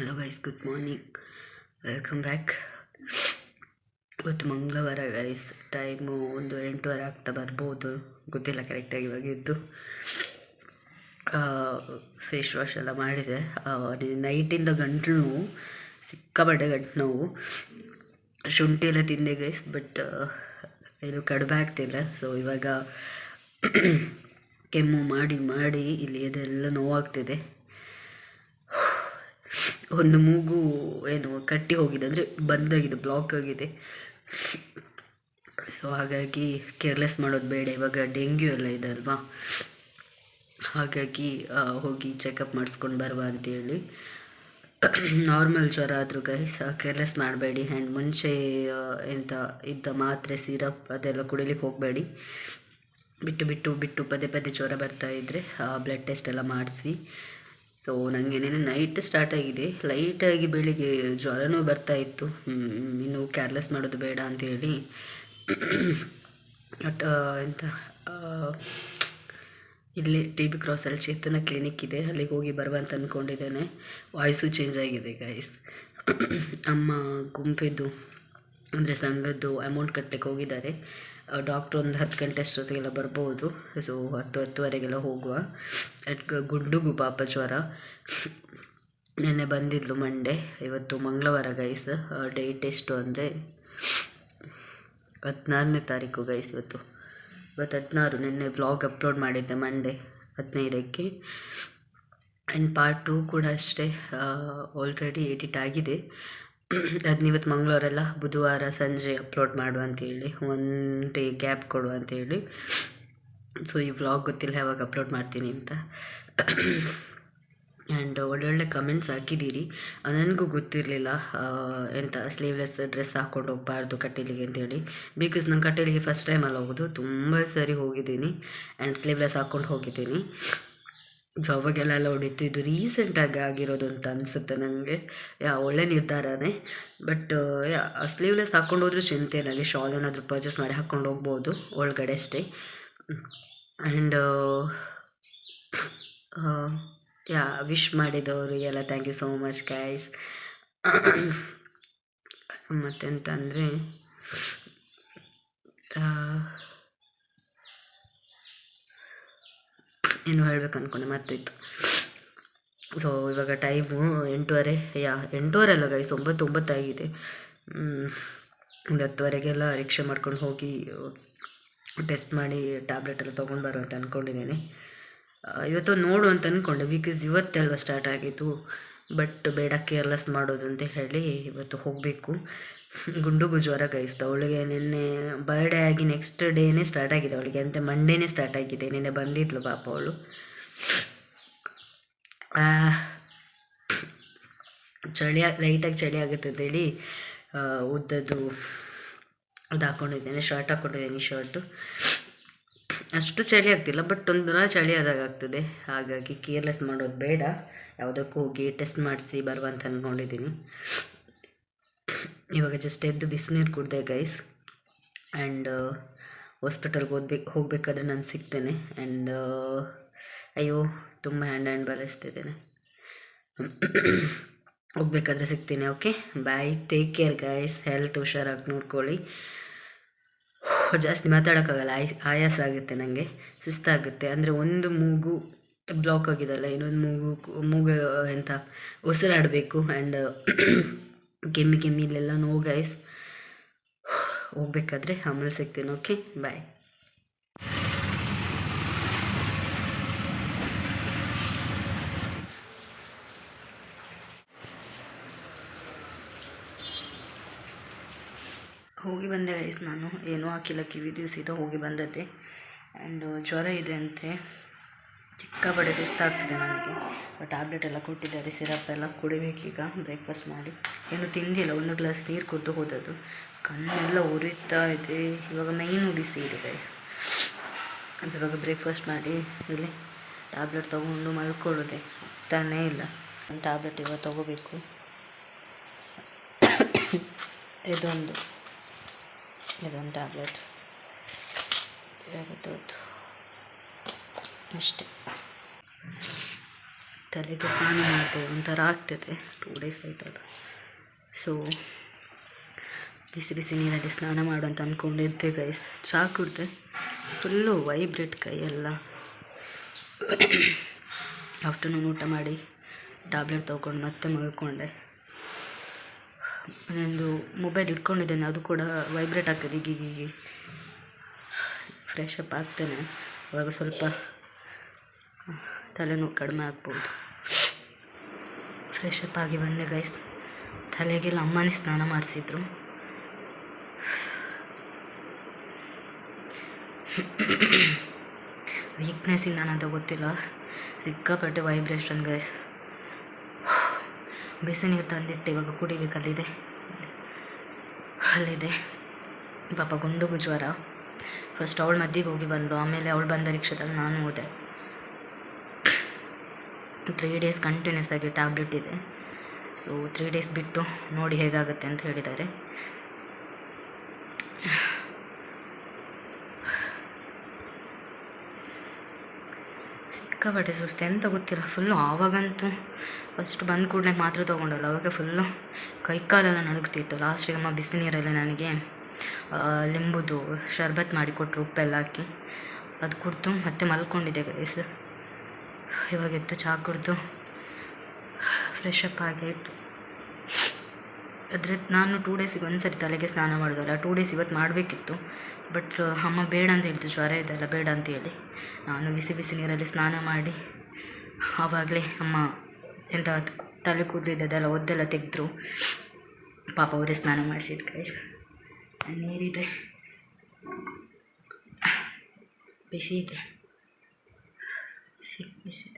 Hello guys good morning welcome back ಇವತ್ತು ಮಂಗಳವಾರ guys time ಒಂದು ಎಂಟೂವರೆ ಆಗ್ತಾ ಬರ್ಬೋದು. ಗೊತ್ತಿಲ್ಲ ಕರೆಕ್ಟಾಗಿ ಇವಾಗ ಇದ್ದು ಫೇಸ್ ವಾಶ್ ಎಲ್ಲ ಮಾಡಿದೆ. ನೈಟಿಂದ ಗಂಟಲು ನೋವು, ಸಿಕ್ಕಾಪಟ್ಟೆ ಗಂಟು ನೋವು. ಶುಂಠಿ ಎಲ್ಲ ತಿಂದೆ ಗೈಸ್ ಬಟ್ ಏನು ಕಡಿಮೆ ಆಗ್ತಿಲ್ಲ ಸೊ ಇವಾಗ ಕೆಮ್ಮು ಮಾಡಿ ಮಾಡಿ ಇಲ್ಲಿ ಅದೆಲ್ಲ ನೋವಾಗ್ತಿದೆ. ಒಂದು ಮೂಗು ಏನು ಕಟ್ಟಿ ಹೋಗಿದೆ ಅಂದರೆ ಬಂದಾಗಿದೆ ಬ್ಲಾಕ್ ಆಗಿದೆ. ಸೊ ಹಾಗಾಗಿ ಕೇರ್ಲೆಸ್ ಮಾಡೋದು ಬೇಡ, ಇವಾಗ ಡೆಂಗ್ಯೂ ಎಲ್ಲ ಇದೆ ಅಲ್ವಾ? ಹಾಗಾಗಿ ಹೋಗಿ ಚೆಕಪ್ ಮಾಡಿಸ್ಕೊಂಡು ಬರುವ ಅಂತೇಳಿ. ನಾರ್ಮಲ್ ಜ್ವರ ಆದರೂ ಗೈಸ್ ಕೇರ್ಲೆಸ್ ಮಾಡಬೇಡಿ. ಆ್ಯಂಡ್ ಮುಂಚೆ ಎಂಥ ಇದ್ದ ಮಾತ್ರೆ ಸಿರಪ್ ಅದೆಲ್ಲ ಕುಡಿಲಿಕ್ಕೆ ಹೋಗಬೇಡಿ. ಬಿಟ್ಟು ಬಿಟ್ಟು ಬಿಟ್ಟು ಪದೇ ಪದೇ ಜ್ವರ ಬರ್ತಾ ಇದ್ದರೆ ಬ್ಲಡ್ ಟೆಸ್ಟ್ ಎಲ್ಲ ಮಾಡಿಸಿ. ಸೊ ನನಗೆ ನೆನೆ ನೈಟ್ ಸ್ಟಾರ್ಟ್ ಆಗಿದೆ. ಲೈಟಾಗಿ ಬೆಳಿಗ್ಗೆ ಜ್ವರನೂ ಬರ್ತಾ ಇತ್ತು. ಇನ್ನು ಕೇರ್ಲೆಸ್ ಮಾಡೋದು ಬೇಡ ಅಂತೇಳಿ ಬಟ್ ಎಂತ ಇಲ್ಲಿ ಟಿ ಬಿ ಕ್ರಾಸಲ್ಲಿ ಚೇತನ ಕ್ಲಿನಿಕ್ ಇದೆ. ಅಲ್ಲಿಗೆ ಹೋಗಿ ಬರುವ ಅಂತ ಅಂದ್ಕೊಂಡಿದ್ದೇನೆ ವಾಯ್ಸು ಚೇಂಜ್ ಆಗಿದೆ ಗೈಸ್ ಅಮ್ಮ, ಗುಂಪಿದ್ದು, ಅಂದರೆ ಸಂಘದ್ದು ಅಮೌಂಟ್ ಕಟ್ಟಲಿಕ್ಕೆ ಹೋಗಿದ್ದಾರೆ. ಡಾಕ್ಟ್ರ್ ಒಂದು ಹತ್ತು ಗಂಟೆ ಅಷ್ಟೊತ್ತಿಗೆಲ್ಲ ಬರ್ಬೋದು. ಸೊ ಹತ್ತು, ಹತ್ತುವರೆಗೆಲ್ಲ ಹೋಗುವ. ಅಟ್ ಗುಂಡುಗು ಪಾಪ ಜ್ವರ. ನೆನ್ನೆ ಬಂದಿದ್ಲು ಮಂಡೇ ಇವತ್ತು ಮಂಗಳವಾರ ಗೈಸ್ ಡೇಟ್ ಎಷ್ಟು ಅಂದರೆ ಹದಿನಾರನೇ ತಾರೀಕು ಗೈಸ್ ಇವತ್ತು. ಇವತ್ತು ಹದಿನಾರು, ನಿನ್ನೆ ವ್ಲಾಗ್ ಅಪ್ಲೋಡ್ ಮಾಡಿದ್ದೆ ಮಂಡೇ ಹದಿನೈದಕ್ಕೆ. ಆ್ಯಂಡ್ ಪಾರ್ಟ್ ಟೂ ಕೂಡ ಅಷ್ಟೇ ಆಲ್ರೆಡಿ ಎಡಿಟ್ ಆಗಿದೆ. ಅದನ್ನ ಇವತ್ತು ಮಂಗಳವಾರೆಲ್ಲ ಬುಧವಾರ ಸಂಜೆ ಅಪ್ಲೋಡ್ ಮಾಡುವ ಅಂತೇಳಿ ಒನ್ ಡೇ ಗ್ಯಾಪ್ ಕೊಡು ಅಂತೇಳಿ. ಸೊ ಈ ವ್ಲಾಗ್ ಗೊತ್ತಿಲ್ಲ, ಯಾವಾಗ ಅಪ್ಲೋಡ್ ಮಾಡ್ತೀನಿ ಅಂತ. ಆ್ಯಂಡ್ ಒಳ್ಳೊಳ್ಳೆ ಕಮೆಂಟ್ಸ್ ಹಾಕಿದ್ದೀರಿ. ನನಗೂ ಗೊತ್ತಿರಲಿಲ್ಲ ಎಂಥ ಸ್ಲೀವ್ಲೆಸ್ ಡ್ರೆಸ್ ಹಾಕ್ಕೊಂಡು ಹೋಗಬಾರ್ದು ಕಟ್ಟೆಲಿಗೆ ಅಂತೇಳಿ. ಬಿಕಾಸ್ ನಾನು ಕಟ್ಟೆಲಿಗೆ ಫಸ್ಟ್ ಟೈಮಲ್ಲಿ ಹೋಗೋದು, ತುಂಬ ಸರಿ ಹೋಗಿದ್ದೀನಿ. ಆ್ಯಂಡ್ ಸ್ಲೀವ್ಲೆಸ್ ಹಾಕ್ಕೊಂಡು ಹೋಗಿದ್ದೀನಿ. ಸೊ ಅವಾಗೆಲ್ಲ ಎಲ್ಲ ಹೊಡಿತು ಇದು ರೀಸೆಂಟಾಗಿ ಆಗಿರೋದು ಅಂತ ಅನಿಸುತ್ತೆ ನನಗೆ ಯಾ, ಒಳ್ಳೆ ನಿರ್ಧಾರನೇ. ಬಟ್ ಯಾ ಸ್ಲೀವ್ಲೆಸ್ ಹಾಕ್ಕೊಂಡು ಹೋದ್ರೂ ಚಿಂತೆ ಇಲ್ಲ ಅಲ್ಲಿ ಶಾಲ್ ಏನಾದರೂ ಪರ್ಚೇಸ್ ಮಾಡಿ ಹಾಕ್ಕೊಂಡು ಹೋಗ್ಬೋದು, ಒಳಗಡೆ ಅಷ್ಟೇ. And yeah wish ಮಾಡಿದವರಿಗೆಲ್ಲ thank you so much guys ಮತ್ತೆಂತಂದರೆ ಏನು ಹೇಳ್ಬೇಕು ಅಂದ್ಕೊಂಡೆ ಮರ್ತಿತ್ತು. ಸೊ ಇವಾಗ ಟೈಮು ಎಂಟೂವರೆ, ಯಾ, ಎಂಟೂವರೆ ಅಲ್ಲ ಗೈಸ್ ಒಂಬತ್ತು, ಒಂಬತ್ತಾಗಿದೆ. ಒಂದು ಹತ್ತುವರೆಗೆಲ್ಲ ರಿಕ್ಷಾ ಮಾಡ್ಕೊಂಡು ಹೋಗಿ ಟೆಸ್ಟ್ ಮಾಡಿ ಟ್ಯಾಬ್ಲೆಟ್ ಎಲ್ಲ ತೊಗೊಂಡು ಬರೋ ಅಂತ ಅಂದ್ಕೊಂಡಿದ್ದೀನಿ ಇವತ್ತು ನೋಡು ಅಂತ ಅಂದ್ಕೊಂಡೆ ಬಿಕಾಸ್ ಇವತ್ತೇ ಅಲ್ವಾ ಸ್ಟಾರ್ಟ್ ಆಗಿದ್ದು ಬಟ್ ಬೇಡ ಕೇರ್ಲೆಸ್ ಮಾಡೋದು ಅಂತ ಹೇಳಿ ಇವತ್ತು ಹೋಗಬೇಕು. ಗುಂಡುಗು ಜ್ವರ ಕಾಯಿಸ್ತಾ ಅವಳಿಗೆ ನಿನ್ನೆ ಬರ್ಡೇ ಆಗಿ ನೆಕ್ಸ್ಟ್ ಡೇನೇ ಸ್ಟಾರ್ಟ್ ಆಗಿದೆ ಅವಳಿಗೆ. ಅಂದರೆ ಮಂಡೇನೇ ಸ್ಟಾರ್ಟ್ ಆಗಿದೆ. ನಿನ್ನೆ ಬಂದಿದ್ಲು ಪಾಪ ಅವಳು. ಚಳಿ ಲೈಟಾಗಿ ಚಳಿ ಆಗುತ್ತೆ ಅಂತೇಳಿ ಉದ್ದದ್ದು ಅದು ಹಾಕ್ಕೊಂಡಿದ್ದೇನೆ ಶರ್ಟ್ ಹಾಕ್ಕೊಂಡಿದ್ದೀನಿ ಶರ್ಟು ಅಷ್ಟು ಚಳಿ ಆಗ್ತಿಲ್ಲ ಬಟ್ ಒಂಥರ ಚಳಿ ಆದಾಗ ಆಗ್ತದೆ. ಹಾಗಾಗಿ ಕೇರ್ಲೆಸ್ ಮಾಡೋದು ಬೇಡ. ಯಾವುದಕ್ಕೂ ಹೋಗಿ ಟೆಸ್ಟ್ ಮಾಡಿಸಿ ಬರುವಂತ ಅಂದ್ಕೊಂಡಿದ್ದೀನಿ ಇವಾಗ ಜಸ್ಟ್ ಎದ್ದು ಬಿಸಿನೀರು ಕುಡಿದೆ ಗೈಸ್ ಆ್ಯಂಡ್ ಹಾಸ್ಪಿಟಲ್ಗೆ ಓದ್ಬೇಕು ಹೋಗಬೇಕಾದ್ರೆ ನಾನು ಸಿಗ್ತೇನೆ. ಆ್ಯಂಡ್ ಅಯ್ಯೋ, ತುಂಬ ಹ್ಯಾಂಡ್ ಹ್ಯಾಂಡ್ ಬರೆಸ್ತಿದ್ದೇನೆ. ಹೋಗ್ಬೇಕಾದ್ರೆ ಸಿಗ್ತೀನಿ okay bye take care guys health ಹುಷಾರಾಗಿ ನೋಡ್ಕೊಳ್ಳಿ. ಜಾಸ್ತಿ ಮಾತಾಡೋಕ್ಕಾಗಲ್ಲ. ಆಯ್, ಆಯಾಸ ಆಗುತ್ತೆ ನನಗೆ ಸುಸ್ತಾಗುತ್ತೆ. ಅಂದರೆ ಒಂದು ಮೂಗು ಬ್ಲಾಕ್ ಆಗಿದೆಲ್ಲ, ಇನ್ನೊಂದು ಮೂಗು ಮೂಗು ಎಂಥ ಉಸಿರಾಡಬೇಕು. ಆ್ಯಂಡ್ ಕೆಮ್ಮಿ ಕೆಮ್ಮಿ ಇಲ್ಲೆಲ್ಲ ನೋವು ಗೈಸ್ ಹೋಗ್ಬೇಕಾದ್ರೆ ಆಮೇಲೆ ಸಿಗ್ತೀನಿ ಓಕೆ ಬಾಯ್ ಹೋಗಿ ಬಂದೆ ಗೈಸ್ ನಾನು. ಏನೂ ಹಾಕಿಲ್ಲ ಕಿವಿದು ಸೀದಾ ಹೋಗಿ ಬಂದದ್ದೆ. ಆ್ಯಂಡ್ ಜ್ವರ ಇದೆ ಅಂತೆ. ಸಿಕ್ಕಾಪಟ್ಟೆ ಸುಸ್ತಾಗ್ತಿದೆ ನನಗೆ ಟ್ಯಾಬ್ಲೆಟ್ ಎಲ್ಲ ಕೊಟ್ಟಿದ್ದಾರೆ ಸಿರಪ್ ಎಲ್ಲ ಕುಡಿಬೇಕೀಗ ಬ್ರೇಕ್ಫಾಸ್ಟ್ ಮಾಡಿ. ಏನು ತಿಂದಿಲ್ಲ, ಒಂದು ಗ್ಲಾಸ್ ನೀರು ಕುಡಿದು ಹೋದದ್ದು. ಕಣ್ಣೆಲ್ಲ ಉರಿತಾ ಇದೆ. ಇವಾಗ ಮೈನ್ ಇದೆ. ಗೈಸ್ ಇವಾಗ ಬ್ರೇಕ್ಫಾಸ್ಟ್ ಮಾಡಿ ಇಲ್ಲಿ ಟ್ಯಾಬ್ಲೆಟ್ ತೊಗೊಂಡು ಮಲ್ಕೊಳ್ಳೋದೆ. ತಾನೇ ಇಲ್ಲ. ಟ್ಯಾಬ್ಲೆಟ್ ಇವಾಗ ತೊಗೋಬೇಕು. ಇದೊಂದು ಇದೊಂದು ಟ್ಯಾಬ್ಲೆಟ್ ಯಾವತ್ತದು ಅಷ್ಟೇ. ತಲೆಗೆ ಸ್ನಾನ ಮಾಡಿದೆ, ಒಂಥರ ಆಗ್ತದೆ. ಟೂ ಡೇಸ್ ಆಯ್ತಲ್ಲ. ಸೊ ಬಿಸಿ ಬಿಸಿ ನೀರಲ್ಲಿ ಸ್ನಾನ ಮಾಡು ಅಂತ ಅಂದ್ಕೊಂಡಿದ್ದೆ ಗೈಸ್ ಚಹಾ ಕುಡ್ದೆ. ಫುಲ್ಲು ವೈಬ್ರೇಟ್ ಕೈಯೆಲ್ಲ ಆಫ್ಟರ್ನೂನ್ ಊಟ ಮಾಡಿ ಟ್ಯಾಬ್ಲೆಟ್ ತೊಗೊಂಡು ಮತ್ತೆ ಮಲ್ಕೊಂಡೆ. ನಂದು ಮೊಬೈಲ್ ಇಟ್ಕೊಂಡಿದ್ದೇನೆ, ಅದು ಕೂಡ ವೈಬ್ರೇಟ್ ಆಗ್ತದೆ ಈಗೀಗಿ ಫ್ರೆಶ್ ಅಪ್ ಆಗ್ತೇನೆ. ಅವಾಗ ಸ್ವಲ್ಪ ತಲೆನೋವು ಕಡಿಮೆ ಆಗ್ಬೋದು. ಫ್ರೆಶ್ ಅಪ್ ಆಗಿ ಬಂದೆ ಗೈಸ್ ತಲೆಗೆಲ್ಲ ಅಮ್ಮನೇ ಸ್ನಾನ ಮಾಡಿಸಿದ್ರು. ವೀಕ್ನೆಸ್ಸಿಂದ ಅಂತ ಗೊತ್ತಿಲ್ಲ. ಸಿಕ್ಕಾಪಟ್ಟೆ ವೈಬ್ರೇಷನ್ ಗೈಸ್ ಬಿಸಿ ನೀರು ತಂದಿಟ್ಟು ಇವಾಗ ಕುಡಿಬೇಕಲ್ಲಿದೆ. ಅಲ್ಲಿದೆ. ಪಾಪ ಗುಂಡುಗು ಜ್ವರ. ಫಸ್ಟ್ ಅವಳು ಮದ್ದಿಗೆ ಹೋಗಿ ಬಂದು ಆಮೇಲೆ ಅವಳು ಬಂದ ರಿಕ್ಷಾದಲ್ಲಿ ನಾನು ಹೋದೆ. ತ್ರೀ ಡೇಸ್ ಕಂಟಿನ್ಯೂಸ್ ಆಗಿ ಟ್ಯಾಬ್ಲೆಟ್ ಇದೆ. ಸೊ ತ್ರೀ ಡೇಸ್ ಬಿಟ್ಟು ನೋಡಿ ಹೇಗಾಗುತ್ತೆ ಅಂತ ಹೇಳಿದ್ದಾರೆ. ಸಿಕ್ಕಾಪಟ್ಟೆ ಸುಸ್ತು. ಎಂತ ಗೊತ್ತಿಲ್ಲ. ಫುಲ್ಲು ಆವಾಗಂತೂ ಫಸ್ಟ್ ಬಂದ ಕೂಡಲೇ ಮಾತ್ರ ತೊಗೊಂಡಲ್ಲ. ಅವಾಗ ಫುಲ್ಲು ಕೈ ಕಾಲೆಲ್ಲ ನಡುಗ್ತಿತ್ತು. ಲಾಸ್ಟಿಗೆ ಅಮ್ಮ ಬಿಸಿ ನೀರಲ್ಲೇ ನನಗೆ ಲಿಂಬುದು ಶರ್ಬತ್ ಮಾಡಿಕೊಟ್ರು, ಉಪ್ಪೆಲ್ಲ ಹಾಕಿ. ಅದು ಕುಡ್ದು ಮತ್ತೆ ಮಲ್ಕೊಂಡಿದ್ದೆ ಗೈಸ್ ಇವಾಗ ಎದ್ದು ಚಹಾ ಕುಡಿದು ಫ್ರೆಶ್ ಅಪ್ ಆಗಾಯಿತು ಆದರೆ ನಾನು ಟೂ ಡೇಸಿಗೆ ಒಂದು ಸರಿ ತಲೆಗೆ ಸ್ನಾನ ಮಾಡೋದಲ್ಲ ಟೂ ಡೇಸ್ ಇವತ್ತು ಮಾಡಬೇಕಿತ್ತು. ಬಟ್ ಅಮ್ಮ ಬೇಡ ಅಂತ ಹೇಳ್ತು, ಜ್ವರ ಇದೆಲ್ಲ ಬೇಡ ಅಂತ ಹೇಳಿ. ನಾನು ಬಿಸಿ ಬಿಸಿ ನೀರಲ್ಲಿ ಸ್ನಾನ ಮಾಡಿ ಆವಾಗಲೇ ಅಮ್ಮ ಅದ್ ತಲೆ ಕೂದಲಿದ್ದೆಲ್ಲ ಒದ್ದೆಲ್ಲ ತೆಗೆದ್ರು. ಪಾಪ ಅವರೇ ಸ್ನಾನ ಮಾಡಿಸಿದ ಕೈ ನೀರಿದೆ. ಬಿಸಿ ಇದೆ ಬಿಸಿ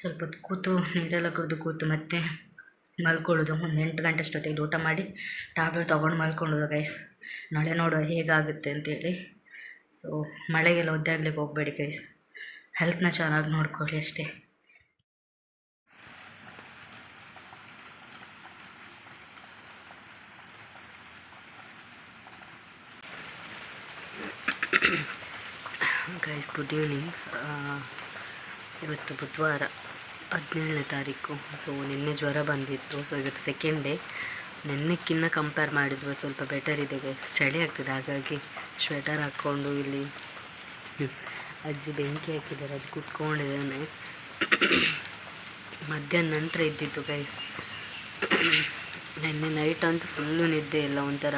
ಸ್ವಲ್ಪ ಹೊತ್ತು ಕೂತು ನೀರೆಲ್ಲ ಕುಡಿದು ಕೂತು ಮತ್ತೆ ಮಲ್ಕೊಳ್ಳೋದು. ಒಂದು ಎಂಟು ಗಂಟೆ ಅಷ್ಟೊತ್ತಿಗೆ ಊಟ ಮಾಡಿ ಟ್ಯಾಬ್ಲೆಟ್ ತೊಗೊಂಡು ಮಲ್ಕೊಳ್ಳೋದು ಗೈಸ್ ನಾಳೆ ನೋಡುವ ಹೇಗಾಗುತ್ತೆ ಅಂತೇಳಿ. ಸೊ ಮಳೆಗೆಲ್ಲ ಒದ್ದೆ ಆಗ್ಲಿಕ್ಕೆ ಹೋಗಬೇಡಿ ಗೈಸ್ ಹೆಲ್ತ್ನ ಚೆನ್ನಾಗಿ ನೋಡ್ಕೊಳ್ಳಿ ಅಷ್ಟೇ. ಗೈಸ್ ಗುಡ್ ಈವ್ನಿಂಗ್ ಇವತ್ತು ಬುಧವಾರ ಹದಿನೇಳನೇ ತಾರೀಕು. ಸೊ ನಿನ್ನೆ ಜ್ವರ ಬಂದಿತ್ತು. ಸೊ ಇವತ್ತು ಸೆಕೆಂಡ್ ಡೇ ನಿನ್ನೆಕ್ಕಿನ್ನ ಕಂಪೇರ್ ಮಾಡಿದ್ವಿ ಸ್ವಲ್ಪ ಬೆಟರ್ ಇದೆ ಗೈಸ್ ಚಳಿ ಆಗ್ತಿದೆ. ಹಾಗಾಗಿ ಸ್ವೆಟರ್ ಹಾಕ್ಕೊಂಡು ಇಲ್ಲಿ ಅಜ್ಜಿ ಬೆಂಕಿ ಹಾಕಿದ್ದಾರೆ. ಅದು ಕುತ್ಕೊಂಡಿದ್ದಾನೆ. ಮಧ್ಯಾಹ್ನ ನಂತರ ಇದ್ದಿತ್ತು ಗೈಸ್ ನಿನ್ನೆ ನೈಟ್ ಅಂತೂ ಫುಲ್ಲು ನಿದ್ದೆ ಇಲ್ಲ ಒಂಥರ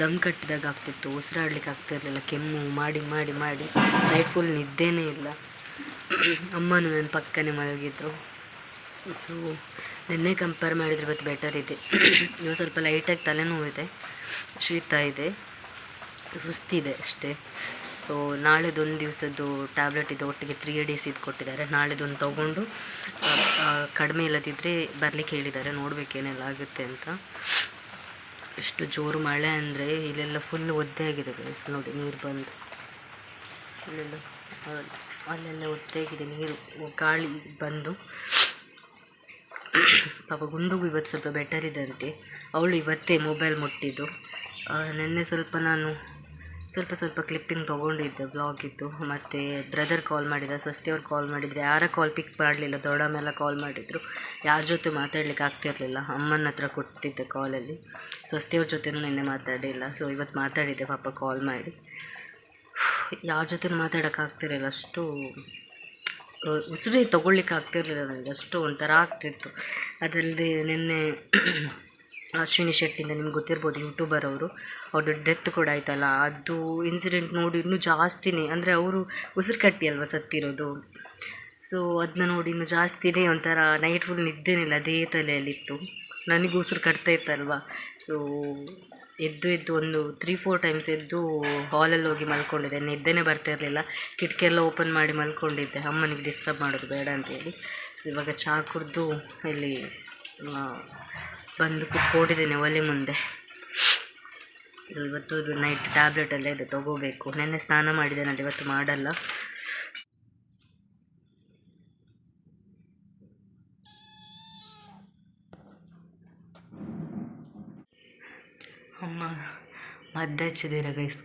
ದಮ್ ಕಟ್ಟಿದಾಗ ಆಗ್ತಿತ್ತು, ಉಸಿರಾಡ್ಲಿಕ್ಕೆ ಆಗ್ತಿರ್ಲಿಲ್ಲ, ಕೆಮ್ಮು ಮಾಡಿ ಮಾಡಿ ಮಾಡಿ. ನೈಟ್ ಫುಲ್ ನಿದ್ದೆನೇ ಇಲ್ಲ. ಅಮ್ಮನೂ ನನ್ನ ಪಕ್ಕನೇ ಮಲಗಿದ್ರು. ಸೊ ನಿನ್ನೆ ಕಂಪೇರ್ ಮಾಡಿದ್ರೆ ಇವತ್ತು ಬೆಟರ್ ಇದೆ. ಇವಾಗ ಸ್ವಲ್ಪ ಲೈಟಾಗಿ ತಲೆನೋವಿದೆ, ಶೀತ ಇದೆ, ಸುಸ್ತಿದೆ ಅಷ್ಟೇ. ಸೊ ನಾಳೆದೊಂದು ದಿವಸದ್ದು ಟ್ಯಾಬ್ಲೆಟ್ ಇದೆ ಒಟ್ಟಿಗೆ ತ್ರೀ ಡೇಸ್ ಇದು ಕೊಟ್ಟಿದ್ದಾರೆ. ನಾಳೆದೊಂದು ತೊಗೊಂಡು ಕಡಿಮೆ ಇಲ್ಲದಿದ್ದರೆ ಬರಲಿಕ್ಕೆ ಹೇಳಿದ್ದಾರೆ. ನೋಡಬೇಕೇನೆಲ್ಲ ಆಗುತ್ತೆ ಅಂತ. ಎಷ್ಟು ಜೋರು ಮಳೆ ಅಂದರೆ ಇಲ್ಲೆಲ್ಲ ಫುಲ್ ಒದ್ದೆ ಆಗಿದೆ ಗೈಸ್ ನೋಡಿ, ನೀರು ಬಂದು. ಇಲ್ಲೆಲ್ಲ ಅಲ್- ಅಲ್ಲೆಲ್ಲ ಒದ್ದೆ ಆಗಿದೆ ನೀರು. ಗಾಳಿ ಬಂದು. ಪಾಪ ಗುಂಡುಗೂ ಇವತ್ತು ಸ್ವಲ್ಪ ಬೆಟರ್ ಇದಂತೆ ಅವಳು ಇವತ್ತೇ ಮೊಬೈಲ್ ಮುಟ್ಟಿದ್ದು. ನಿನ್ನೆ ಸ್ವಲ್ಪ ನಾನು ಸ್ವಲ್ಪ ಸ್ವಲ್ಪ ಕ್ಲಿಪ್ಪಿಂಗ್ ತೊಗೊಂಡಿದ್ದೆ ಬ್ಲಾಗಿದ್ದು ಮತ್ತು ಬ್ರದರ್ ಕಾಲ್ ಮಾಡಿದ, ಸ್ವಸ್ತಿಯವ್ರು ಕಾಲ್ ಮಾಡಿದರೆ, ಯಾರ ಕಾಲ್ ಪಿಕ್ ಮಾಡಲಿಲ್ಲ ದೊಡ್ಡಮ್ಮೆಲ್ಲ ಕಾಲ್ ಮಾಡಿದರು. ಯಾರ ಜೊತೆ ಮಾತಾಡ್ಲಿಕ್ಕೆ ಆಗ್ತಿರಲಿಲ್ಲ, ಅಮ್ಮನ ಹತ್ರ ಕೊಟ್ಟಿದ್ದೆ ಕಾಲಲ್ಲಿ ಸ್ವಸ್ತಿಯವ್ರ ಜೊತೆನೂ ನಿನ್ನೆ ಮಾತಾಡಿಲ್ಲ ಸೊ ಇವತ್ತು ಮಾತಾಡಿದ್ದೆ, ಪಾಪ ಕಾಲ್ ಮಾಡಿ. ಯಾರ ಜೊತೆ ಮಾತಾಡೋಕ್ಕಾಗ್ತಿರಲಿಲ್ಲ ಅಷ್ಟು ಉಸಿರಿ ತೊಗೊಳ್ಲಿಕ್ಕೆ ಆಗ್ತಿರಲಿಲ್ಲ ನನಗೆ ಅಷ್ಟು ಒಂಥರ ಆಗ್ತಿತ್ತು. ಅದಲ್ಲದೆ ನಿನ್ನೆ ಅಶ್ವಿನಿ ಶೆಟ್ಟಿಂದ ನಿಮ್ಗೆ ಗೊತ್ತಿರ್ಬೋದು ಯೂಟ್ಯೂಬರ್ ಅವರು. ಅವ್ರದ್ದು ಡೆತ್ ಕೂಡ ಆಯ್ತಲ್ಲ, ಅದು ಇನ್ಸಿಡೆಂಟ್ ನೋಡಿ ಇನ್ನೂ ಜಾಸ್ತಿನೇ, ಅಂದರೆ ಅವರು ಉಸಿರು ಕಟ್ಟಿ ಅಲ್ವಾ ಸತ್ತಿರೋದು? ಸೊ ಅದನ್ನ ನೋಡಿ ಇನ್ನೂ ಜಾಸ್ತಿನೇ ಒಂಥರ ನೈಟ್ ಫುಲ್ ನಿದ್ದೇನಿಲ್ಲ ಅದೇ ತಲೆಯಲ್ಲಿತ್ತು. ನನಗೂ ಉಸಿರು ಕಟ್ತಾ ಇತ್ತಲ್ವ? ಸೊ ಎದ್ದು ಎದ್ದು ಒಂದು ತ್ರೀ ಫೋರ್ ಟೈಮ್ಸ್ ಎದ್ದು ಹಾಲಲ್ಲಿ ಹೋಗಿ ಮಲ್ಕೊಂಡಿದ್ದೆ. ನಿದ್ದೆನೇ ಬರ್ತಾ ಇರಲಿಲ್ಲ. ಕಿಟಕಿ ಎಲ್ಲ ಓಪನ್ ಮಾಡಿ ಮಲ್ಕೊಂಡಿದ್ದೆ. ಅಮ್ಮನಿಗೆ ಡಿಸ್ಟರ್ಬ್ ಮಾಡೋದು ಬೇಡ ಅಂತೇಳಿ. ಸೊ ಇವಾಗ ಚಹಾ ಕುಡಿದು ಇಲ್ಲಿ ಬಂದು ಕೂತ್ಕೊಂಡಿದ್ದೀನಿ ಒಲೆ ಮುಂದೆ. ಇವತ್ತು ನೈಟ್ ಟ್ಯಾಬ್ಲೆಟ್ ಎಲ್ಲ ಇದೆ ತೊಗೋಬೇಕು. ನೆನ್ನೆ ಸ್ನಾನ ಮಾಡಿದ್ದೇನಲ್ಲ ಇವತ್ತು ಮಾಡಲ್ಲ. ಅಮ್ಮ, ಮದ್ದು ಹಚ್ಚಿದ್ದೀರ ಗೈಸ್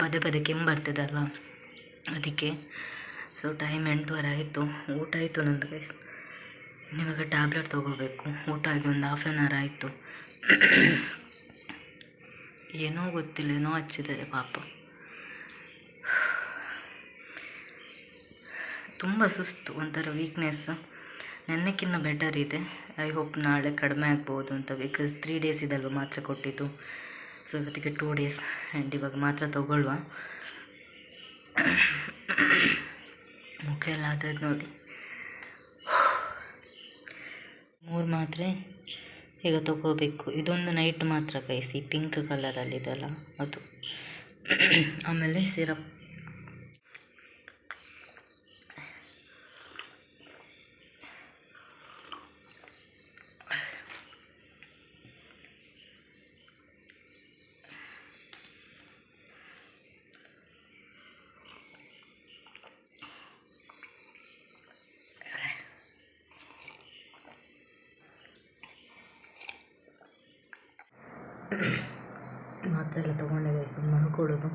ಪದೇ ಪದೇ ಕೆಮ್ಮು ಬರ್ತದಲ್ಲ ಅದಕ್ಕೆ ಸೊ ಟೈಮ್ ಎಂಟುವರೆ ಆಯಿತು. ಊಟ ಆಯಿತು ನಂದು ಗೈಸ್ ಇವಾಗ ಟ್ಯಾಬ್ಲೆಟ್ ತೊಗೋಬೇಕು. ಊಟ ಆಗಿ ಒಂದು ಹಾಫ್ ಆನ್ ಅವರ್ ಆಯಿತು. ಏನೋ ಗೊತ್ತಿಲ್ಲ, ಏನೋ ಹಚ್ಚಿದ್ದಾರೆ ಪಾಪ. ತುಂಬ ಸುಸ್ತು, ಒಂಥರ ವೀಕ್ನೆಸ್ ನೆನ್ನೆಕ್ಕಿನ್ನ ಬೆಟರ್ ಇದೆ. ಐ ಹೋಪ್ ನಾಳೆ ಕಡಿಮೆ ಆಗ್ಬೋದು ಅಂತ ಬಿಕಾಸ್ ತ್ರೀ ಡೇಸ್ ಇದಲ್ವ ಮಾತ್ರೆ ಕೊಟ್ಟಿದ್ದು. ಸೊ ಇವತ್ತಿಗೆ ಟೂ ಡೇಸ್ ಆ್ಯಂಡ್ ಇವಾಗ ಮಾತ್ರ ತಗೊಳ್ಳುವ. ಮುಖ ಎಲ್ಲ ಆದದ್ದು ನೋಡಿ. ಮೂರು ಮಾತ್ರೆ ಈಗ ತಗೋಬೇಕು. ಇದೊಂದು ನೈಟ್ ಮಾತ್ರ ಕೈಸಿ ಪಿಂಕ್ ಕಲರಲ್ಲಿದೆಯಲ್ಲ ಅದು. ಆಮೇಲೆ ಸಿರಪ್ ಮಾತ್ರೆ ಎಲ್ಲ ತೊಗೊಂಡೆ ಗೈಸ್ ಮಲ್ಕೊಡೋದು